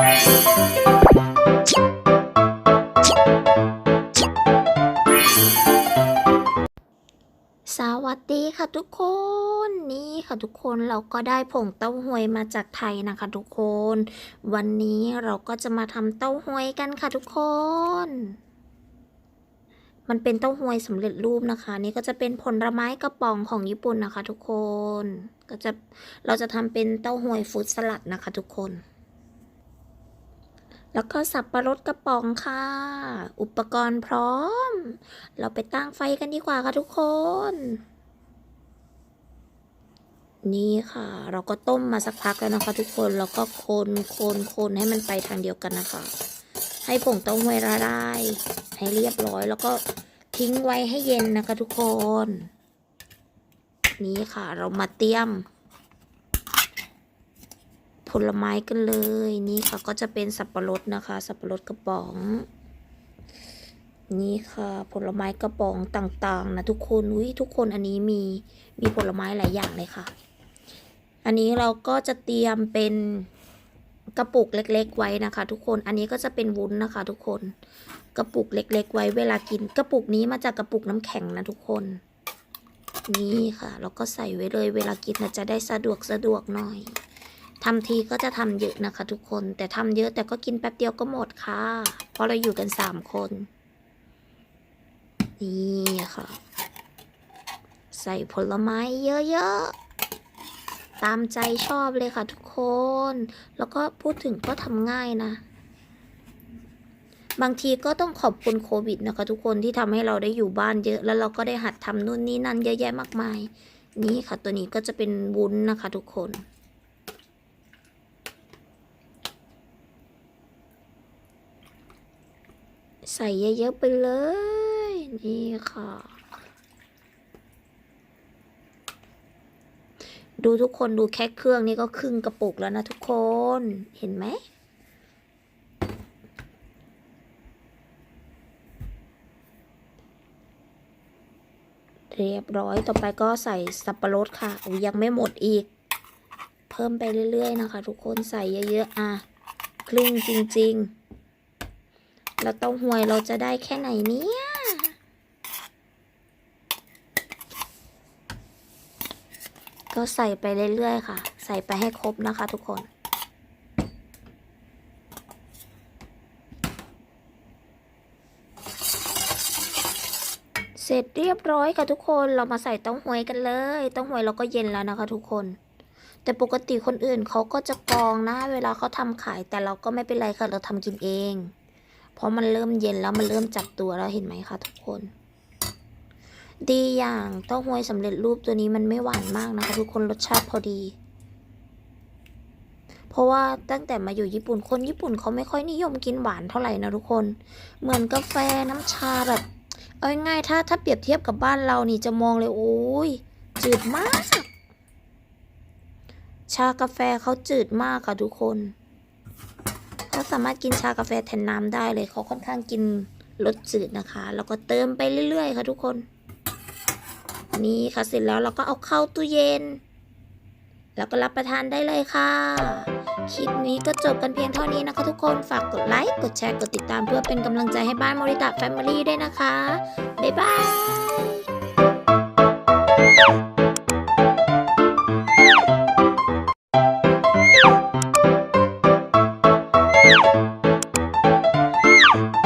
สวัสดีค่ะทุกคนนี่ค่ะทุกคนเราก็ได้ผงเต้าหวยมาจากไทยนะคะทุกคน วันนี้เราก็จะมาทำเต้าหวยกันค่ะทุกคน มันเป็นเต้าหวยสำเร็จรูปนะคะ นี่ก็จะเป็นผลไม้กระป๋องของญี่ปุ่นนะคะ ทุกคนก็จะเราจะทำเป็นเต้าหวยฟรุตสลัดนะคะ ทุกคน แล้วก็สับประรดกระป๋องค่ะ อุปกรณ์พร้อม เราไปตั้งไฟกันดีกว่าค่ะทุกคน นี่ค่ะ เราก็ต้มมาสักพักแล้วนะคะทุกคน แล้วก็คนคนคนให้มันไปทางเดียวกันนะคะ ให้ผงเต้าหวยละลายให้เรียบร้อย แล้วก็ทิ้งไว้ให้เย็นนะคะทุกคน นี่ค่ะ เรามาเตรียม ผลไม้กันเลยนี่ค่ะก็จะเป็นสับปะรดนะคะ สับปะรดกระป๋อง นี่ค่ะ ผลไม้กระป๋องต่างๆนะทุกคนอุ้ยทุกคนอันนี้มีมีผลไม้หลายอย่างเลยค่ะ อันนี้เราก็จะเตรียมเป็นกระปุกเล็ก ๆ ไว้นะคะ ทุกคนอันนี้ก็จะเป็นวุ้นนะคะ ทุกคนกระปุกเล็ก ๆ ไว้เวลากินกระปุกนี้มาจากกระปุกน้ำแข็งนะทุกคน นี่ค่ะ เราก็ใส่ไว้เลยเวลากินนะจะได้สะดวกสะดวกหน่อย ทำทีก็จะทำเยอะนะคะ ทุกคน แต่ทำเยอะแต่ก็กินแป๊บเดียวก็หมดค่ะ เพราะเราอยู่กันสามคน นี่ค่ะ ใส่ผลไม้เยอะๆ ตามใจชอบเลยค่ะทุกคน แล้วก็พูดถึงก็ทำง่ายนะ บางทีก็ต้องขอบคุณโควิดนะคะ ทุกคนที่ทำให้เราได้อยู่บ้านเยอะ แล้วเราก็ได้หัดทำนู่นนี่นั่นเยอะแยะมากมาย นี่ค่ะตัวนี้ก็จะเป็นวุ้นนะคะ ทุกคน ใส่เยอะๆไปเลย นี่ค่ะ ดูทุกคนดูแค่เครื่องนี่ก็ครึ่งกระปุกแล้วนะทุกคนเห็นไหมเรียบร้อย ต่อไปก็ใส่สับปะรดค่ะยยังไม่หมดอีก เพิ่มไปเรื่อยๆนะคะ ทุกคนใส่เยอะๆ อะ ครึ่งจริง ๆ แล้วเต้าหวยเราจะได้แค่ไหนเนี่ย ก็ใส่ไปเรื่อยๆค่ะ ใส่ไปให้ครบนะคะทุกคนเสร็จเรียบร้อยค่ะทุกคนเรามาใส่เต้าหวยกันเลยเต้าหวยเราก็เย็นแล้วนะคะ ทุกคน แต่ปกติคนอื่นเขาก็จะกองนะ เวลาเขาทำขายแต่เราก็ไม่เป็นไรค่ะเราทำกินเอง เพราะมันเริ่มเย็นแล้วมันเริ่มจับตัวแล้วเห็นไหมคะทุกคน ดีอย่างเต้าหวยสำเร็จรูปตัวนี้มันไม่หวานมากนะคะ ทุกคนรสชาติพอดี เพราะว่าตั้งแต่มาอยู่ญี่ปุ่นคนญี่ปุ่นเขาไม่ค่อยนิยมกินหวานเท่าไหร่นะทุกคน เหมือนกาแฟน้ำชาแบบเอาง่ายๆถ้าถ้าเปรียบเทียบกับบ้านเรานี่จะมองเลยโอ้ยจืดมาก ชากาแฟเขาจืดมากค่ะทุกคน สามารถกินชากาแฟแทนน้ำได้เลยเขาค่อนข้างกินรสจืดนะคะ แล้วก็เติมไปเรื่อยๆ ค่ะทุกคน นี่ค่ะเสร็จแล้วเราก็เอาเข้าตู้เย็น แล้วก็รับประทานได้เลยค่ะ คลิปนี้ก็จบกันเพียงเท่านี้นะคะทุกคนฝากกดไลค์กดแชร์กดติดตามเพื่อเป็นกำลังใจให้บ้านมริตะแฟมิลี่ด้วยนะคะ บ๊ายบาย